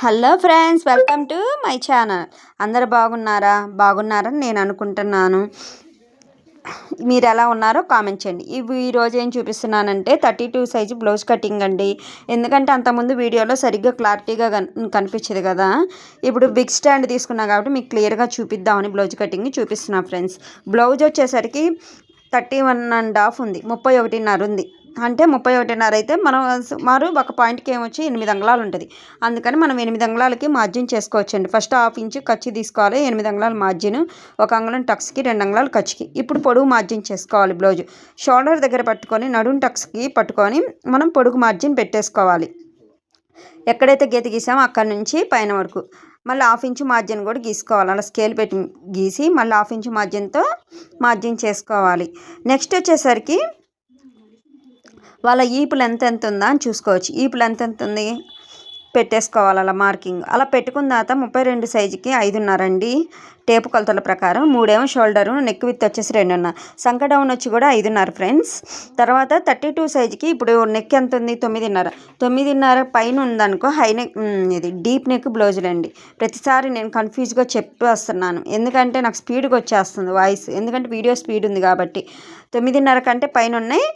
Hello friends welcome to my channel. అందరు బాగున్నారా? బాగున్నారని నేను అనుకుంటున్నాను. మీరు ఎలా ఉన్నారో కామెంట్ చేయండి. ఇవి ఈరోజు ఏం చూపిస్తున్నానంటే thirty two size blouse cutting అండి. ఎందుకంటే అంతకుముందు వీడియోలో సరిగ్గా క్లారిటీగా కనిపించదు కదా. ఇప్పుడు బిగ్ స్టాండ్ తీసుకున్నా కాబట్టి మీకు క్లియర్గా చూపిద్దామని బ్లౌజ్ కటింగ్ చూపిస్తున్నా ఫ్రెండ్స్. బ్లౌజ్ వచ్చేసరికి థర్టీ వన్ అండ్ హాఫ్ ఉంది. ముప్పై ఒకటిన్నర ఉంది. అంటే ముప్పై ఒకటిన్నర అయితే మనం సుమారు ఒక పాయింట్కి ఏమొచ్చి ఎనిమిది అంగళాలు ఉంటుంది అందుకని మనం ఎనిమిది అంగళాలకి మార్జిన్ చేసుకోవచ్చండి. ఫస్ట్ హాఫ్ ఇంచు ఖర్చు తీసుకోవాలి ఎనిమిది అంగళాలు మార్జిన్ ఒక అంగళం టక్స్కి రెండు అంగళాలు ఖర్చుకి. ఇప్పుడు పొడుగు మార్జిన్ చేసుకోవాలి బ్లౌజ్. షోల్డర్ దగ్గర పట్టుకొని నడుం టక్స్కి పట్టుకొని మనం పొడుగు మార్జిన్ పెట్టేసుకోవాలి. ఎక్కడైతే గీత గీసామో అక్కడ నుంచి పైన వరకు. మళ్ళీ హాఫ్ ఇంచు మార్జిన్ కూడా గీసుకోవాలి. అలా స్కేల్ పెట్టి గీసి మళ్ళీ హాఫ్ ఇంచు మార్జిన్తో మార్జిన్ చేసుకోవాలి. నెక్స్ట్ వచ్చేసరికి వాళ్ళ ఈపు లెంత్ ఎంత ఉందా అని చూసుకోవచ్చు. ఈపు లెంత్ ఎంత ఉంది పెట్టేసుకోవాలి అలా మార్కింగ్. అలా పెట్టుకున్న తర్వాత ముప్పై రెండు సైజుకి ఐదున్నర అండి. టేపు కొలతల ప్రకారం మూడేమో షోల్డరు నెక్ విత్ వచ్చేసి రెండున్నర సంక డౌన్ వచ్చి కూడా ఐదున్నర ఫ్రెండ్స్. తర్వాత థర్టీ టూ సైజుకి ఇప్పుడు నెక్ ఎంత ఉంది? తొమ్మిదిన్నర. తొమ్మిదిన్నర పైన ఉందనుకో హై నెక్ ఇది డీప్ నెక్ బ్లౌజులండి ప్రతిసారి నేను కన్ఫ్యూజ్గా చెప్పేస్తున్నాను ఎందుకంటే నాకు స్పీడ్గా వచ్చేస్తుంది వాయిస్. ఎందుకంటే వీడియో స్పీడ్ ఉంది కాబట్టి. తొమ్మిదిన్నర కంటే పైన ఉన్నాయి.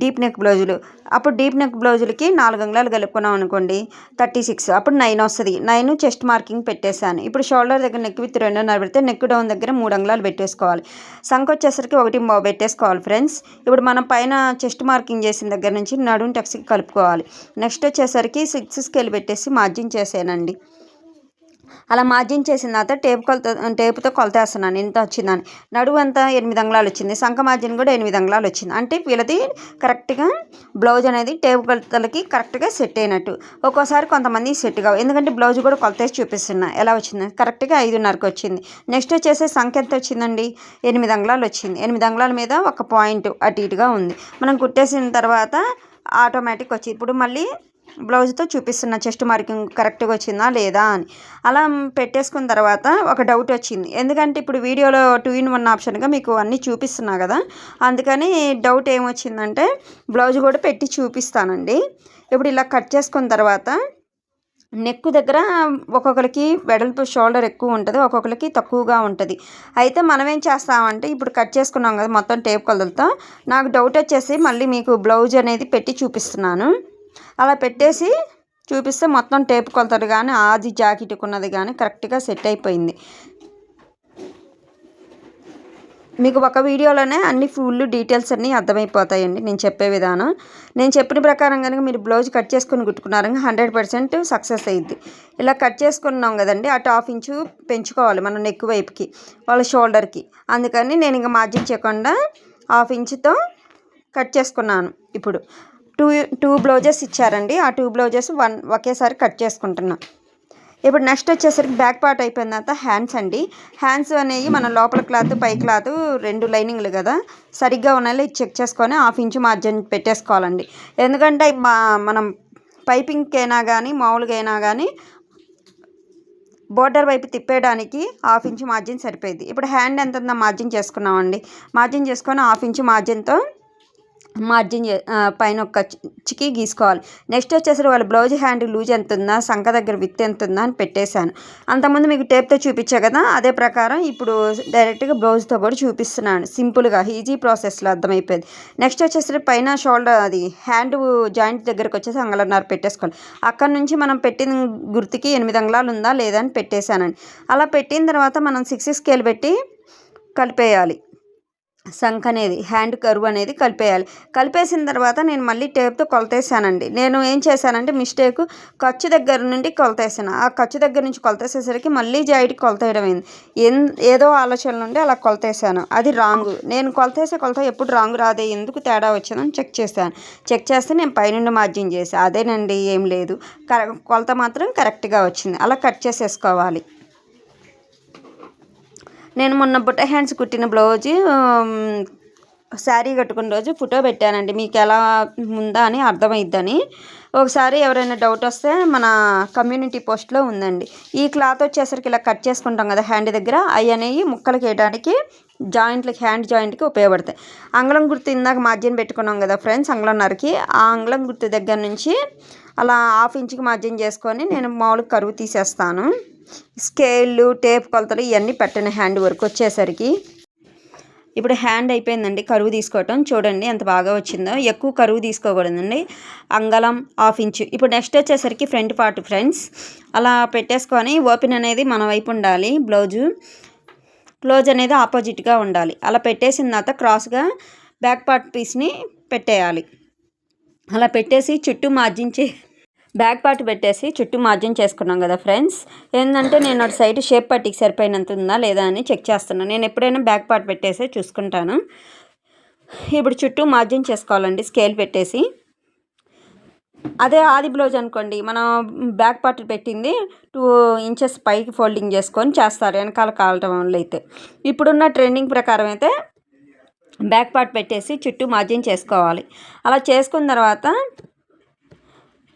డీప్ నెక్ బ్లౌజులు. అప్పుడు డీప్ నెక్ బ్లౌజులకి నాలుగు అంగుళాలు కలుపుకున్నాం అనుకోండి థర్టీ సిక్స్ అప్పుడు నైన్ వస్తుంది. నైన్ చెస్ట్ మార్కింగ్ పెట్టేశాను. ఇప్పుడు షోల్డర్ దగ్గర నెక్ విత్ రెండున్నర పెడితే నెక్ డౌన్ దగ్గర మూడు అంగుళాలు పెట్టేసుకోవాలి. సంఖ వచ్చేసరికి ఒకటి పెట్టేసుకోవాలి ఫ్రెండ్స్. ఇప్పుడు మనం పైన చెస్ట్ మార్కింగ్ చేసిన దగ్గర నుంచి నడుం టెక్స్కి కలుపుకోవాలి. నెక్స్ట్ వచ్చేసరికి సిక్స్ స్కేల్ పెట్టేసి మార్జిన్ చేసేనండి అలా మార్జిన్ చేసిన తర్వాత టేప్ కొలత టేపుతో కొలతేస్తున్నాను. ఎంత వచ్చిందని. నడువు అంతా ఎనిమిది అంగుళాలు వచ్చింది. సంఖ మార్జిన్ కూడా ఎనిమిది అంగుళాలు వచ్చింది. అంటే వీళ్ళది కరెక్ట్గా బ్లౌజ్ అనేది టేప్ కొలతలకి కరెక్ట్గా సెట్ అయినట్టు. ఒక్కోసారి కొంతమంది సెట్ కావు. ఎందుకంటే బ్లౌజ్ కూడా కొలతేసి చూపిస్తున్నా. ఎలా వచ్చింది? కరెక్ట్గా ఐదున్నరకు వచ్చింది. నెక్స్ట్ వచ్చేసి సంఖ్య ఎంత వచ్చిందండి? ఎనిమిది అంగుళాలు వచ్చింది. ఎనిమిది అంగుళాల మీద ఒక పాయింట్ అటు ఇటుగా ఉంది. మనం కుట్టేసిన తర్వాత ఆటోమేటిక్ వచ్చి ఇప్పుడు మళ్ళీ బ్లౌజ్తో చూపిస్తున్న చెస్ట్ మార్కింగ్ కరెక్ట్గా వచ్చిందా లేదా అని. అలా పెట్టేసుకున్న తర్వాత ఒక డౌట్ వచ్చింది. ఎందుకంటే ఇప్పుడు వీడియోలో టూ ఇన్ వన్ ఆప్షన్గా మీకు అన్నీ చూపిస్తున్నా కదా. అందుకని డౌట్ ఏమొచ్చిందంటే బ్లౌజ్ కూడా పెట్టి చూపిస్తానండి. ఇప్పుడు ఇలా కట్ చేసుకున్న తర్వాత నెక్ దగ్గర ఒక్కొక్కరికి వెడల్పు షోల్డర్ ఎక్కువ ఉంటుంది ఒక్కొక్కరికి తక్కువగా ఉంటుంది. అయితే మనం ఏం చేస్తామంటే ఇప్పుడు కట్ చేసుకున్నాం కదా మొత్తం టేప్ కొలతలతో నాకు డౌట్ వచ్చేసి మళ్ళీ మీకు బ్లౌజ్ అనేది పెట్టి చూపిస్తున్నాను. అలా పెట్టేసి చూపిస్తే మొత్తం టేప్ కొలతలు కానీ ఆది జాకెట్కి ఉన్నది కానీ కరెక్ట్గా సెట్ అయిపోయింది. మీకు ఒక వీడియోలోనే అన్ని ఫుల్ డీటెయిల్స్ అన్నీ అర్థమైపోతాయండి నేను చెప్పే విధానం. నేను చెప్పిన ప్రకారం కనుక మీరు బ్లౌజ్ కట్ చేసుకుని కుట్టుకున్నారంగా హండ్రెడ్ పర్సెంట్ సక్సెస్ అయ్యింది ఇలా కట్ చేసుకున్నాం కదండి అటు హాఫ్ ఇంచు పెంచుకోవాలి మనం నెక్ వైపుకి వాళ్ళ షోల్డర్కి. అందుకని నేను ఇంకా మార్జిన్ చేయకుండా హాఫ్ ఇంచుతో కట్ చేసుకున్నాను. ఇప్పుడు టూ టూ బ్లౌజెస్ ఇచ్చారండి. ఆ టూ బ్లౌజెస్ వన్ ఒకేసారి కట్ చేసుకుంటున్నా. ఇప్పుడు నెక్స్ట్ వచ్చేసరికి బ్యాక్ పార్ట్ అయిపోయిన తర్వాత హ్యాండ్స్ అండి. హ్యాండ్స్ అనేవి మన లోపల క్లాత్ పై క్లాత్ రెండు లైనింగ్లు కదా. సరిగ్గా ఉన్నాయో చెక్ చేసుకొని హాఫ్ ఇంచు మార్జిన్ పెట్టేసుకోవాలండి. ఎందుకంటే మనం పైపింగ్కైనా కానీ మామూలుగా అయినా కానీ బోర్డర్ వైపు తిప్పేయడానికి హాఫ్ ఇంచు మార్జిన్ సరిపోయింది. ఇప్పుడు హ్యాండ్ ఎంత ఉందో మార్జిన్ చేసుకున్నామండి. మార్జిన్ చేసుకొని హాఫ్ ఇంచు మార్జిన్తో మార్జిన్ పైన ఒక చికి గీసుకోవాలి. నెక్స్ట్ వచ్చేసరికి వాళ్ళ బ్లౌజ్ హ్యాండ్ లూజ్ ఎంత ఉందా సంఖ దగ్గర విత్ ఎంత ఉందా అని పెట్టేశాను. అంతకుముందు మీకు టేప్తో చూపించా కదా అదే ప్రకారం ఇప్పుడు డైరెక్ట్గా బ్లౌజ్తో కూడా చూపిస్తున్నాను. సింపుల్గా ఈజీ ప్రాసెస్లో అర్థమైపోయింది. నెక్స్ట్ వచ్చేసరికి పైన షోల్డర్ అది హ్యాండ్ జాయింట్ దగ్గరకు వచ్చేసి అంగళన్నర పెట్టేసుకోవాలి. అక్కడ నుంచి మనం పెట్టిన గుర్తుకి ఎనిమిది అంగళాలు ఉందా లేదా అని పెట్టేశానండి. అలా పెట్టిన తర్వాత మనం సిక్స్ స్కేల్ పెట్టి కలిపేయాలి. సంక్ అనేది హ్యాండ్ కరువు అనేది కలిపేయాలి. కలిపేసిన తర్వాత నేను మళ్ళీ టేప్తో కొలతేసానండి. నేను ఏం చేశానంటే మిస్టేక్ ఖర్చు దగ్గర నుండి కొలతేసాను. ఆ ఖర్చు దగ్గర నుంచి కొలతేసేసరికి మళ్ళీ జాయిట్కి కొలతేయడం అయింది. ఎన్ ఏదో ఆలోచన నుండి అలా కొలతేసాను. అది రాంగ్. నేను కొలతేసే కొలత ఎప్పుడు రాంగ్ రాదే ఎందుకు తేడా వచ్చిందని చెక్ చేశాను. చెక్ చేస్తే నేను పైనుండి మార్జిన్ చేసి అదేనండి ఏం లేదు. కొలత మాత్రం కరెక్ట్గా వచ్చింది. అలా కట్ చేసేసుకోవాలి. నేను మొన్న బుట్ట హ్యాండ్స్ కుట్టిన బ్లౌజ్ శారీ కట్టుకున్న రోజు ఫోటో పెట్టానండి. మీకు ఎలా ఉందా అని అర్థమైద్దని. ఒకసారి ఎవరైనా డౌట్ వస్తే మన కమ్యూనిటీ పోస్ట్లో ఉందండి. ఈ క్లాత్ వచ్చేసరికి ఇలా కట్ చేసుకుంటాం కదా హ్యాండ్ దగ్గర. అవి అనేవి ముక్కలకి వేయడానికి జాయింట్లకి హ్యాండ్ జాయింట్కి ఉపయోగపడతాయి. అంగళం గుర్తు ఇందాక మార్జిన్ పెట్టుకున్నాం కదా ఫ్రెండ్స్ అంగళంన్నరకి ఆ అంగళం గుర్తు దగ్గర నుంచి అలా హాఫ్ ఇంచుకి మార్జిన్ చేసుకొని నేను మామూలుగా కరువు తీసేస్తాను. స్కేళ్ళు టేప్ కొలతలు ఇవన్నీ పెట్టిన హ్యాండ్ వర్క్ వచ్చేసరికి. ఇప్పుడు హ్యాండ్ అయిపోయిందండి. కరువు తీసుకోవటం. చూడండి ఎంత బాగా వచ్చిందో. ఎక్కువ కరువు తీసుకోకూడదండి. అంగళం హాఫ్ ఇంచు. ఇప్పుడు నెక్స్ట్ వచ్చేసరికి ఫ్రంట్ పార్ట్ ఫ్రెండ్స్. అలా పెట్టేసుకొని ఓపెన్ అనేది మన వైపు ఉండాలి. బ్లౌజు. క్లోజ్ అనేది ఆపోజిట్గా ఉండాలి. అలా పెట్టేసిన తర్వాత క్రాస్గా బ్యాక్ పార్ట్ పీస్ని పెట్టేయాలి. అలా పెట్టేసి చుట్టూ మార్జిన్ చే బ్యాక్ పార్ట్ పెట్టేసి చుట్టూ మార్జిన్ చేసుకున్నాం కదా ఫ్రెండ్స్. ఏంటంటే నేను అటు సైడ్ షేప్ పట్టికి సరిపోయినంత ఉందా లేదా అని చెక్ చేస్తున్నాను నేను ఎప్పుడైనా బ్యాక్ పార్ట్ పెట్టేసి చూసుకుంటాను. ఇప్పుడు చుట్టూ మార్జిన్ చేసుకోవాలండి స్కేల్ పెట్టేసి. అదే ఆది బ్లౌజ్ అనుకోండి మనం బ్యాక్ పార్ట్ పెట్టింది టూ ఇంచెస్ పైకి ఫోల్డింగ్ చేసుకొని చేస్తారు వెనకాల కాలటం వల్ల అయితే. ఇప్పుడున్న ట్రెండింగ్ ప్రకారం అయితే బ్యాక్ పార్ట్ పెట్టేసి చుట్టూ మార్జిన్ చేసుకోవాలి. అలా చేసుకున్న తర్వాత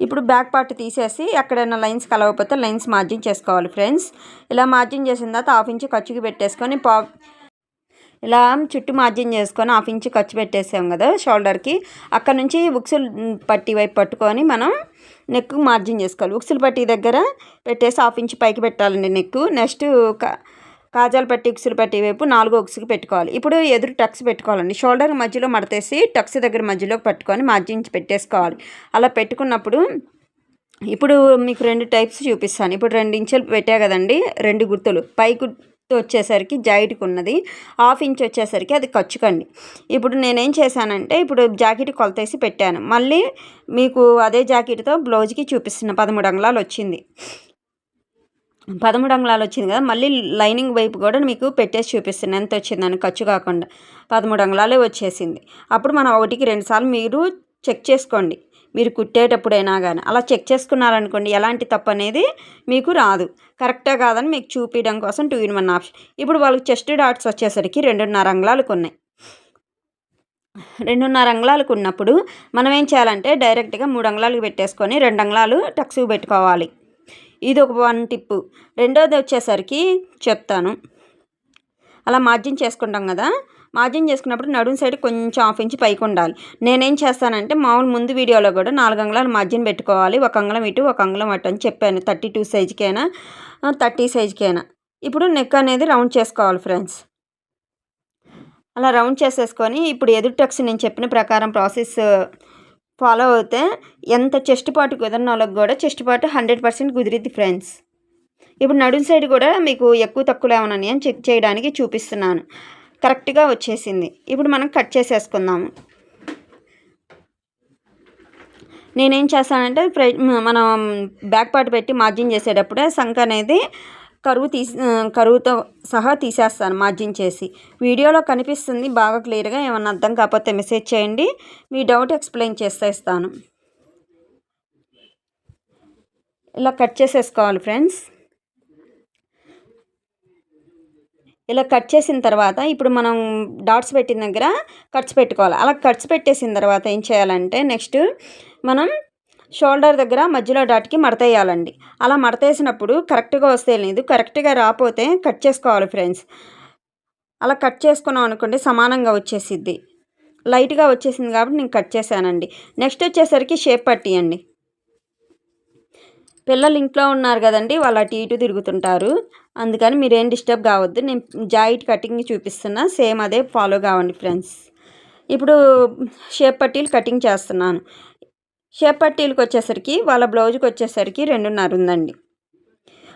ఇప్పుడు బ్యాక్ పార్ట్ తీసేసి ఎక్కడైనా లైన్స్ కలవకపోతే లైన్స్ మార్జిన్ చేసుకోవాలి ఫ్రెండ్స్. ఇలా మార్జిన్ చేసిన తర్వాత హాఫ్ ఇంచ్ ఖర్చుకి పెట్టేసుకొని పా ఇలా చుట్టూ మార్జిన్ చేసుకొని హాఫ్ ఇంచ్ ఖర్చు పెట్టేసాం కదా షోల్డర్కి. అక్కడ నుంచి ఉక్సులు పట్టి వైపు పట్టుకొని మనం నెక్ మార్జిన్ చేసుకోవాలి. ఉక్సులు పట్టి దగ్గర పెట్టేసి హాఫ్ ఇంచ్ పైకి పెట్టాలండి నెక్ నెక్స్ట్ కాజాలు పట్టి ఉక్సులు పట్టి వైపు నాలుగో ఉక్సుకి పెట్టుకోవాలి. ఇప్పుడు ఎదురు టక్స్ పెట్టుకోవాలండి. షోల్డర్ మధ్యలో మడతేసి టక్స్ దగ్గర మధ్యలోకి పట్టుకొని మార్జించి పెట్టేసుకోవాలి. అలా పెట్టుకున్నప్పుడు ఇప్పుడు మీకు రెండు టైప్స్ చూపిస్తాను. ఇప్పుడు రెండు ఇంచులు పెట్టా కదండి రెండు గుర్తులు. పై గుర్తు వచ్చేసరికి జాకెట్కి ఉన్నది. హాఫ్ ఇంచ్ వచ్చేసరికి అది ఖర్చుకండి ఇప్పుడు నేనేం చేశానంటే ఇప్పుడు జాకెట్ కొలతేసి పెట్టాను. మళ్ళీ మీకు అదే జాకెట్తో బ్లౌజ్కి చూపిస్తున్న పదమూడు అంగుళాలు వచ్చింది. పదమూడు అంగుళాలు వచ్చింది కదా మళ్ళీ లైనింగ్ వైపు కూడా మీకు పెట్టేసి చూపిస్తాను ఎంత వచ్చిందని ఖర్చు కాకుండా పదమూడు అంగుళాలే వచ్చేసింది. అప్పుడు మనం ఒకటికి రెండుసార్లు మీరు చెక్ చేసుకోండి. మీరు కుట్టేటప్పుడైనా కానీ అలా చెక్ చేసుకున్నారనుకోండి ఎలాంటి తప్పు అనేది మీకు రాదు. కరెక్టా కాదని మీకు చూపించడం కోసం టూ ఇన్ వన్ ఆప్షన్. ఇప్పుడు వాళ్ళకి చెస్ట్ డాట్స్ వచ్చేసరికి రెండున్నర అంగుళాలకు ఉన్నాయి. రెండున్నర అంగుళాలకు ఉన్నప్పుడు మనం ఏం చేయాలంటే డైరెక్ట్గా మూడు అంగుళాలకు పెట్టేసుకొని రెండు అంగుళాలు టక్స్కు పెట్టుకోవాలి. ఇది ఒక వన్ టిప్పు. రెండోది వచ్చేసరికి చెప్తాను. అలా మార్జిన్ చేసుకుంటాం కదా మార్జిన్ చేసుకున్నప్పుడు నడుము సైడ్ కొంచెం హాఫ్ ఇంచ్ పైకి ఉండాలి. నేనేం చేస్తానంటే మామూలు ముందు వీడియోలో కూడా నాలుగు అంగుళాలు మార్జిన్ పెట్టుకోవాలి. ఒక అంగుళం ఇటు ఒక అంగుళం అటు అని చెప్పాను. థర్టీ టూ సైజ్కైనా థర్టీ సైజ్కైనా. ఇప్పుడు నెక్ అనేది రౌండ్ చేసుకోవాలి ఫ్రెండ్స్. అలా రౌండ్ చేసేసుకొని ఇప్పుడు ఎదురు టక్స్ నేను చెప్పిన ప్రకారం ప్రాసెస్ ఫాలో అవుతే ఎంత చెస్ట్ పాటు కుదిరిన వాళ్ళకి కూడా చెస్ట్ పాటు హండ్రెడ్ పర్సెంట్ కుదిరిద్ది ఫ్రెండ్స్. ఇప్పుడు నడుం సైడ్ కూడా మీకు ఎక్కువ తక్కువ ఏమన్నా అని చెక్ చేయడానికి చూపిస్తున్నాను. కరెక్ట్గా వచ్చేసింది. ఇప్పుడు మనం కట్ చేసేసుకుందాము. నేనేం చేస్తానంటే మనం బ్యాక్ పార్ట్ పెట్టి మార్జిన్ చేసేటప్పుడే సంఖ అనేది కరువు తీసి కరువుతో సహా తీసేస్తాను మార్జిన్ చేసి. వీడియోలో కనిపిస్తుంది బాగా క్లియర్గా ఏమన్నా అర్థం కాకపోతే మెసేజ్ చేయండి. మీ డౌట్ ఎక్స్ప్లెయిన్ చేసేస్తాను ఇలా కట్ చేసేసుకోవాలి ఫ్రెండ్స్. ఇలా కట్ చేసిన తర్వాత ఇప్పుడు మనం డాట్స్ పెట్టిన దగ్గర కట్స్ పెట్టుకోవాలి. అలా కట్స్ పెట్టేసిన తర్వాత ఏం చేయాలంటే నెక్స్ట్ మనం షోల్డర్ దగ్గర మధ్యలో డాట్కి మడతేయాలండి. అలా మడతేసినప్పుడు కరెక్ట్గా వస్తే లేదు కరెక్ట్గా రాకపోతే కట్ చేసుకోవాలి ఫ్రెండ్స్. అలా కట్ చేసుకున్నాం అనుకోండి సమానంగా వచ్చేసిద్ది. లైట్గా వచ్చేసింది కాబట్టి నేను కట్ చేశానండి. నెక్స్ట్ వచ్చేసరికి షేప్ పట్టియండి పిల్లలు ఇంట్లో ఉన్నారు కదండి వాళ్ళు అటు ఇటు తిరుగుతుంటారు. అందుకని మీరేం డిస్టర్బ్ కావద్దు. నేను జాయిట్ కటింగ్ చూపిస్తున్నా సేమ్ అదే ఫాలో కావండి ఫ్రెండ్స్. ఇప్పుడు షేప్ పట్టీలు కటింగ్ చేస్తున్నాను. షేప్ పట్టీలకు వచ్చేసరికి వాళ్ళ బ్లౌజ్కి వచ్చేసరికి రెండున్నర ఉందండి.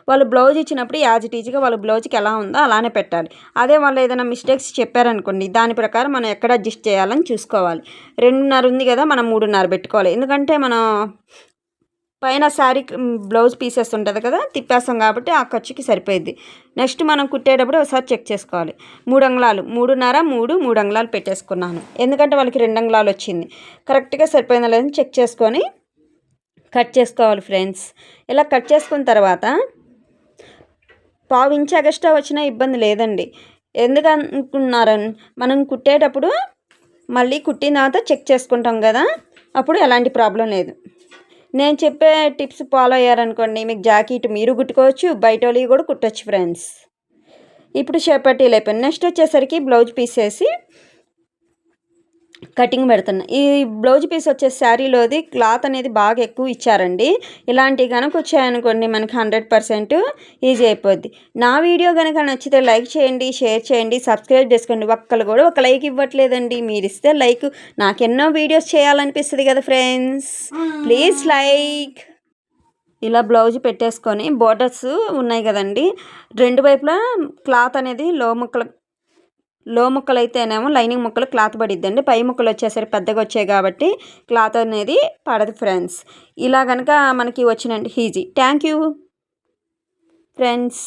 వాళ్ళు బ్లౌజ్ ఇచ్చినప్పుడు యాజ్ ఇట్ ఈజ్గా వాళ్ళ బ్లౌజ్కి ఎలా ఉందో అలానే పెట్టాలి. అదే వాళ్ళు ఏదైనా మిస్టేక్స్ చెప్పారనుకోండి దాని ప్రకారం మనం ఎక్కడ అడ్జస్ట్ చేయాలని చూసుకోవాలి. రెండున్నర ఉంది కదా మనం మూడున్నర పెట్టుకోవాలి. ఎందుకంటే మనం పైన శారీ బ్లౌజ్ పీసెస్ ఉంటుంది కదా తిప్పేస్తాం కాబట్టి ఆ ఖర్చుకి సరిపోయింది నెక్స్ట్ మనం కుట్టేటప్పుడు ఒకసారి చెక్ చేసుకోవాలి. మూడు అంగుళాలు మూడున్నర మూడు మూడు అంగుళాలు పెట్టేసుకున్నాను. ఎందుకంటే వాళ్ళకి రెండు అంగుళాలు వచ్చింది. కరెక్ట్గా సరిపోయిందా లేదని చెక్ చేసుకొని కట్ చేసుకోవాలి ఫ్రెండ్స్. ఇలా కట్ చేసుకున్న తర్వాత పావు ఇంచ్ ఎగస్ట్రా వచ్చినా ఇబ్బంది లేదండి. ఎందుకనుకున్నారు మనం కుట్టేటప్పుడు మళ్ళీ కుట్టిన తర్వాత చెక్ చేసుకుంటాం కదా అప్పుడు ఎలాంటి ప్రాబ్లం లేదు. నేను చెప్పే టిప్స్ ఫాలో అయ్యారనుకోండి మీకు జాకెట్ మీరు కుట్టుకోవచ్చు బయట వాళ్ళవి కూడా కుట్టచ్చు ఫ్రెండ్స్. ఇప్పుడు చేపట్టి అయిపోయింది నెక్స్ట్ వచ్చేసరికి బ్లౌజ్ పీస్ వేసి కటింగ్ పెడుతున్నా. ఈ బ్లౌజ్ పీస్ వచ్చే శారీలోది క్లాత్ అనేది బాగా ఎక్కువ ఇచ్చారండి. ఇలాంటివి కనుక వచ్చాయనుకోండి మనకి హండ్రెడ్ పర్సెంట్ ఈజీ అయిపోద్ది. నా వీడియో కనుక నచ్చితే లైక్ చేయండి షేర్ చేయండి సబ్స్క్రైబ్ చేసుకోండి. ఒక్కళ్ళు కూడా ఒక లైక్ ఇవ్వట్లేదండి. మీరు ఇస్తే లైక్. నాకెన్నో వీడియోస్ చేయాలనిపిస్తుంది కదా ఫ్రెండ్స్. Please like. ఇలా బ్లౌజ్ పెట్టేసుకొని బోర్డర్స్ ఉన్నాయి కదండి. రెండు వైపులా క్లాత్ అనేది లో ముక్కలు లో ముక్కలు అయితేనేమో లైనింగ్ ముక్కలు క్లాత్ పడిద్దండి. పై ముక్కలు వచ్చేసరికి పెద్దగా వచ్చాయి కాబట్టి క్లాత్ అనేది పడదు ఫ్రెండ్స్. ఇలా కనుక మనకి వచ్చినండి ఈజీ థ్యాంక్ యూ ఫ్రెండ్స్.